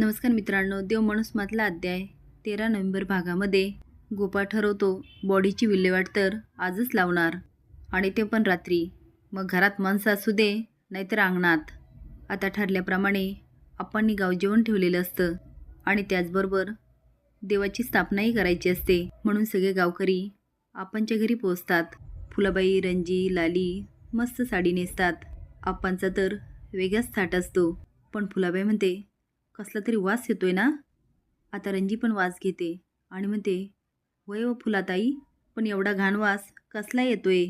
नमस्कार मित्रांनो देव मनुस्मातला अध्याय तेरा नोव्हेंबर भागामध्ये. गोपाळ ठरवतो बॉडीची विल्हेवाट तर आजच लावणार. आणि ते पण रात्री. मग घरात माणसं असू दे नाहीतर अंगणात. आता ठरल्याप्रमाणे आपण गाव जेवण ठेवलेलं असतं. आणि त्याचबरोबर देवाची स्थापनाही करायची असते. म्हणून सगळे गावकरी आपणच्या घरी पोचतात फुलाबाई रंजी लाली मस्त साडी नेसतात. आप्पांचा तर वेगळाच थाट असतो. पण फुलाबाई म्हणते कसला तरी वास येतोय ना? आता रंजी पण वास घेते आणि म्हणते वय व फुलाताई पण एवढा घाण वास कसला येतोय?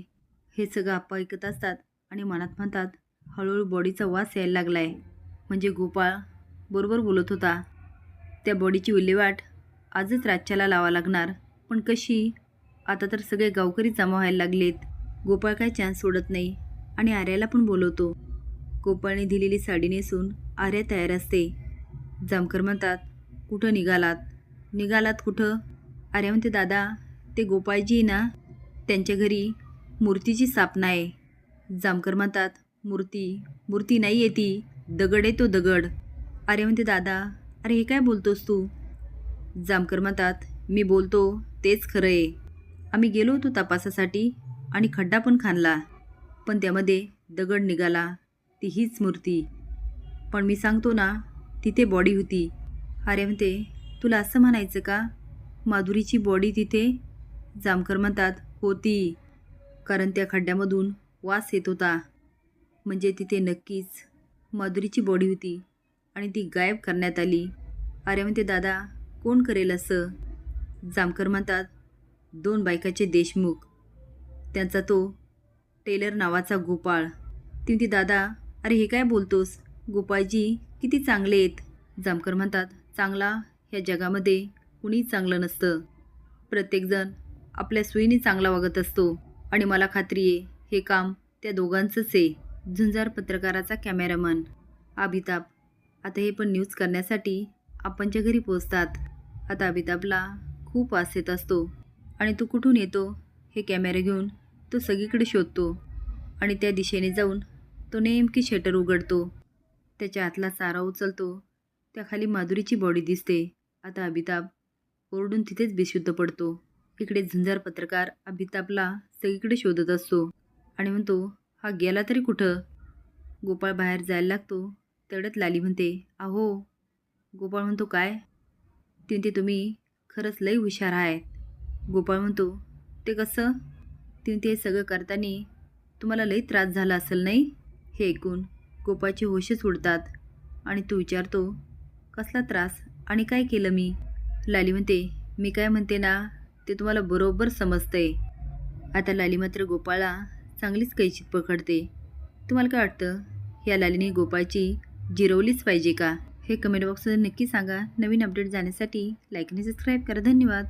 हे सगळं आप्पा ऐकत असतात आणि मनात म्हणतात हळूहळू बॉडीचा वास यायला लागलाय. म्हणजे गोपाळ बरोबर बोलत होता त्या बॉडीची विल्हेवाट आजच राज्याला लावा लागणार पण कशी? आता तर सगळे गावकरी जमा व्हायला लागलेत. गोपाळ काय चान्स सोडत नाही आणि आर्याला पण बोलवतो. गोपाळने दिलेली साडी नेसून आर्या तयार असते. जामकर म्हणतात कुठं निघालात? निघालात कुठं? अरे म्हणते दादा ते गोपाळजी ना त्यांच्या घरी मूर्तीची स्थापना आहे. जामकर म्हणतात मूर्ती मूर्ती नाही आहे ती दगड आहे तो दगड. अरे म्हणते दादा अरे हे काय बोलतोस तू? जामकर म्हणतात मी बोलतो तेच खरं आहे. आम्ही गेलो होतो तपासासाठी आणि खड्डा पण खाणला पण त्यामध्ये दगड निघाला ती हीच मूर्ती. पण मी सांगतो ना तिथे बॉडी होती. अरे म्हणते तुला असं म्हणायचं का? माधुरीची बॉडी तिथे? जामकर म्हणतात होती. कारण त्या खड्ड्यामधून वास येत होता. म्हणजे तिथे नक्कीच माधुरीची बॉडी होती आणि ती गायब करण्यात आली. अरे म्हणते दादा कोण करेल असं? जामकर म्हणतात दोन बायकाचे देशमुख. त्यांचा तो टेलर नावाचा गोपाळ. ती म्हणते दादा अरे हे काय बोलतोस? गोपाळजी किती चांगले आहेत. जामकर म्हणतात चांगला? ह्या जगामध्ये कुणी चांगलं नसतं. प्रत्येकजण आपल्या सुईने चांगला वागत असतो. आणि मला खात्री आहे हे काम त्या दोघांचंच आहे. झुंजार पत्रकाराचा कॅमेरामन. अभिताभ आता हे पण न्यूज करण्यासाठी आपणच्या घरी पोचतात आता अभिताभला खूप वास येत असतो. आणि तो कुठून येतो हे कॅमेरे घेऊन तो सगळीकडे शोधतो. आणि त्या दिशेने जाऊन तो नेमकी शटर उघडतो. त्याच्या हातला सारा उचलतो. त्याखाली माधुरीची बॉडी दिसते. आता अमिताभ ओरडून तिथेच बेशुद्ध पडतो. इकडे झुंजार पत्रकार अमिताभला सगळीकडे शोधत असतो आणि म्हणतो हा गेला तरी कुठं? गोपाळ बाहेर जायला लागतो. तेवढ्यात लाली म्हणते अहो. गोपाळ म्हणतो काय? तिथे म्हणते तुम्ही खरंच लई हुशार आहेत. गोपाळ म्हणतो ते कसं? ती म्हणते हे सगळं करताना तुम्हाला लई त्रास झाला असेल नाही? हे ऐकून गोपाळचे होशच उडतात आणि तू विचारतो कसला त्रास? आणि काय केलं मी? लाली म्हणते मी काय म्हणते ना ते तुम्हाला बरोबर समजतंय. आता लाली मात्र गोपाळला चांगलीच कैचित पकडते. तुम्हाला काय वाटतं? या लालीने गोपाळची जिरवलीच पाहिजे का? हे कमेंट बॉक्समध्ये नक्की सांगा. नवीन अपडेट जाण्यासाठी लाईक आणि सबस्क्राईब करा. धन्यवाद.